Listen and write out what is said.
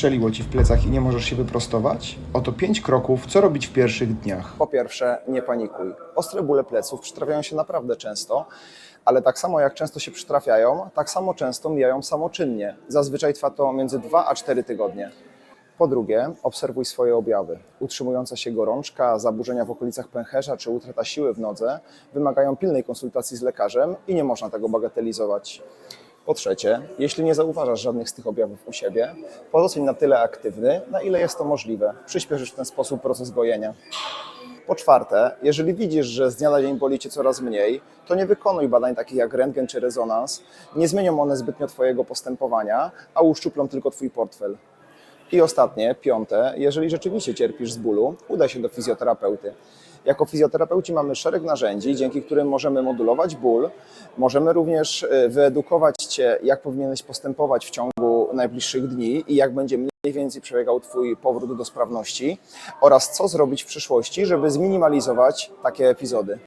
strzeliło ci w plecach i nie możesz się wyprostować? Oto pięć kroków, co robić w pierwszych dniach. Po pierwsze, nie panikuj. Ostre bóle pleców przytrafiają się naprawdę często, ale tak samo jak często się przytrafiają, tak samo często mijają samoczynnie. Zazwyczaj trwa to między 2 a 4 tygodnie. Po drugie, obserwuj swoje objawy. Utrzymująca się gorączka, zaburzenia w okolicach pęcherza czy utrata siły w nodze wymagają pilnej konsultacji z lekarzem i nie można tego bagatelizować. Po trzecie, jeśli nie zauważasz żadnych z tych objawów u siebie, pozostań na tyle aktywny, na ile jest to możliwe. Przyspieszysz w ten sposób proces gojenia. Po czwarte, jeżeli widzisz, że z dnia na dzień boli Cię coraz mniej, to nie wykonuj badań takich jak rentgen czy rezonans. Nie zmienią one zbytnio Twojego postępowania, a uszczuplą tylko Twój portfel. I ostatnie, piąte, jeżeli rzeczywiście cierpisz z bólu, udaj się do fizjoterapeuty. Jako fizjoterapeuci mamy szereg narzędzi, dzięki którym możemy modulować ból. Możemy również e, wyedukować Cię, jak powinieneś postępować w ciągu najbliższych dni i jak będzie mniej więcej przebiegał Twój powrót do sprawności oraz co zrobić w przyszłości, żeby zminimalizować takie epizody.